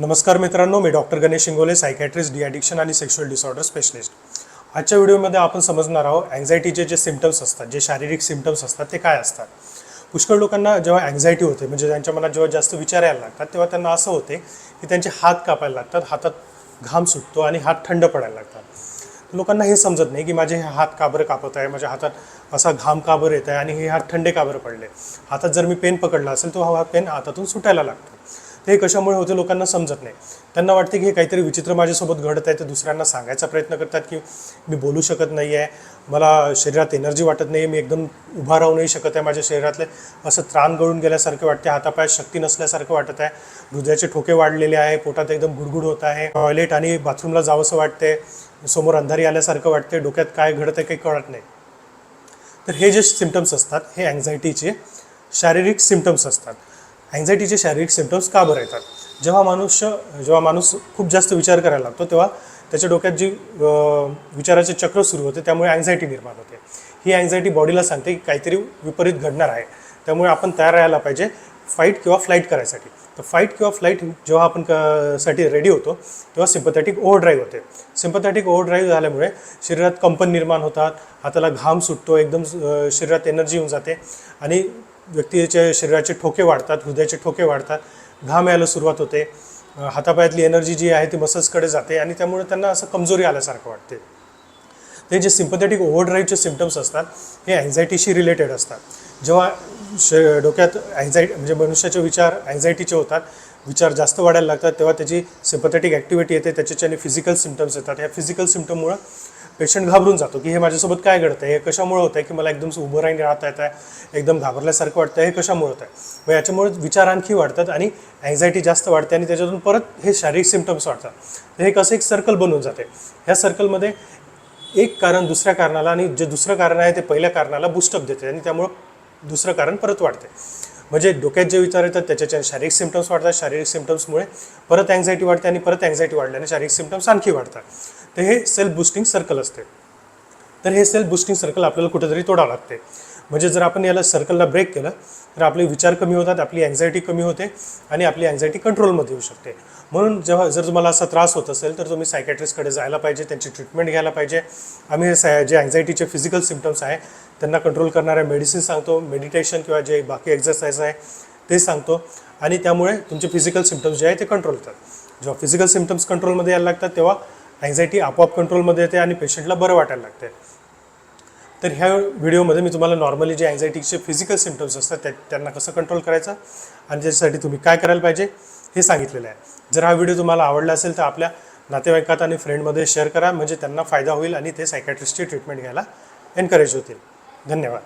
नमस्कार मित्रांनो मी doctor Ganesh Shingole psychiatrist deaddiction आणि सेक्शुअल डिसऑर्डर स्पेशलिस्ट आजच्या व्हिडिओमध्ये आपण समजणार आहोत अँझायटीचे जे सिमटम्स असतात जे शारीरिक सिमटम्स असतात ते काय असतात? पुष्कळ लोकांना जेव्हा अँझायटी होते म्हणजे त्यांच्या मनात जेव्हा जास्त विचार यायला लागतात तेव्हा त्यांना असं होते की त्यांचे हात कापायला लागतात हातात घाम सुटतो आणि हात थंड पडायला लागतात. लोकांना हे समजत नाही की माझे हे हात का बरं कापत आहे माझ्या हातात असा घाम का बरं येत आहे आणि हे हात थंडे का बरं पडले. हातात जर मी पेन पकडला असेल तो हा पेन हातातून सुटायला लागतो. ते कशामुळे होते लोकांना समजत नाही. त्यांना वाटते की हे काहीतरी विचित्र माझ्यासोबत घडत आहे ते दुसऱ्यांना सांगायचा प्रयत्न करतात की मी बोलू शकत नाही आहे मला शरीरात एनर्जी वाटत नाही मी एकदम उभा राहू नाही शकत आहे माझ्या शरीरातले. असं त्राण गळून गेल्यासारखे वाटते हातापायात शक्ती नसल्यासारखं वाटत आहे. हृदयाचे ठोके वाढलेले आहे पोटात एकदम गुडगुड होत आहे. टॉयलेट आणि बाथरूमला जावंसं वाटते समोर अंधारी आल्यासारखं वाटते डोक्यात काय घडत आहे काही कळत नाही. तर हे जे सिमटम्स असतात हे अँझायटीचे शारीरिक सिमटम्स असतात. अँझायटीचे शारीरिक सिमटम्स का बरं येतात? जेव्हा मनुष्य जेव्हा माणूस खूप जास्त विचार करायला लागतो तेव्हा त्याच्या डोक्यात जी विचाराचे चक्र सुरू होते त्यामुळे अँझायटी निर्माण होते. ही अँझायटी बॉडीला सांगते की काहीतरी विपरीत घडणार आहे. त्यामुळे आपण तयार राहायला पाहिजे फाईट किंवा फ्लाईट करायसाठी. तर फाईट किंवा फ्लाईट जेव्हा आपण क साठी रेडी होतो तेव्हा सिम्पथॅटिक ओव्हरड्राईव्ह होते. सिम्पथॅटिक ओव्हरड्राईव्ह झाल्यामुळे शरीरात कंपन निर्माण होतात हाताला घाम सुटतो एकदम शरीरात एनर्जी येऊन जाते आणि व्यक्तीच्या शरीराचे ठोके वाढतात हृदयाचे ठोके वाढतात. घाम यायला सुरुवात होते. हातापायातली एनर्जी जी आहे ती मसल्सकडे जाते आणि त्यामुळे त्यांना असं कमजोरी आल्यासारखं वाटते. ते जे सिम्पथेटिक ओव्हरड्राईव्हचे सिम्पटम्स असतात हे अँझायटीशी रिलेटेड असतात. जेव्हा श डोक्यात अँझायटी म्हणजे मनुष्याचे विचार अँझायटीचे होतात विचार जास्त वाढायला लागतात तेव्हा त्याची सिम्पथेटिक ॲक्टिव्हिटी येते त्याच्याने फिजिकल सिम्टम्स येतात. ह्या फिजिकल सिम्टममुळं पेशंट घाबरून जातो की हे माझ्यासोबत काय घडतं आहे हे कशामुळे होतं आहे की मला एकदम उभं राहीन राहता येत आहे एकदम घाबरल्यासारखं वाटतं हे कशामुळे होतं आहे मग याच्यामुळे विचार आणखी वाढतात आणि अँझायटी जास्त वाढते आणि त्याच्यातून परत हे शारीरिक सिमटम्स वाढतात. तर हे कसं एक सर्कल बनून जाते. ह्या सर्कलमध्ये एक कारण दुसऱ्या कारणाला आणि जे दुसरं कारण आहे ते पहिल्या कारणाला बुस्टअप देते आणि त्यामुळं दुसरं कारण परत वाढते. म्हणजे डोक्यात जे विचार येतात त्याच्याच्या शारीरिक सिमटम्स वाढतात. शारीरिक सिमटम्समुळे परत अँझायटी वाढते आणि परत अँझायटी वाढल्याने शारीरिक सिमटम्स आणखी वाढतात. तर हे सेल्फ बुस्टिंग सर्कल असते. तर हे सेल्फ बुस्टिंग सर्कल आपल्याला कुठेतरी तोडावं लागते. म्हणजे जर आपण याला सर्कलला ब्रेक केलं तर आपले विचार कमी होतात आपली अँझायटी कमी होते आणि आपली अँझायटी कंट्रोलमध्ये येऊ शकते. म्हणून जेव्हा जर तुम्हाला असा त्रास होत असेल तर तुम्ही सायकॅट्रिस्टकडे जायला पाहिजे त्यांची ट्रीटमेंट घ्यायला पाहिजे. आम्ही साय जे अँझायटीचे फिजिकल सिमटम्स आहे त्यांना कंट्रोल करणाऱ्या मेडिसिन सांगतो. मेडिटेशन किंवा जे बाकी एक्झरसाइज आहे ते सांगतो. आणि त्यामुळे तुमचे फिजिकल सिमटम्स जे आहे ते कंट्रोल होतात. जेव्हा फिजिकल सिमटम्स कंट्रोलमध्ये यायला लागतात तेव्हा अँझायटी आपोआप कंट्रोलमध्ये येते आणि पेशंटला बरं वाटायला लागते. तर ह्या व्हिडिओमध्ये मी तुम्हाला नॉर्मली जे अँझायटीचे फिजिकल सिमटम्स असतात त्या त्यांना कसं कंट्रोल करायचं आणि त्याच्यासाठी तुम्ही काय करायला पाहिजे हे सांगितलेलं आहे. जर हा व्हिडिओ तुम्हाला आवडला असेल तर आपल्या नातेवाईकात आणि फ्रेंडमध्ये शेअर करा म्हणजे त्यांना फायदा होईल आणि ते सायकॅट्रिस्टची ट्रीटमेंट घ्यायला एनकरेज होतील. धन्यवाद.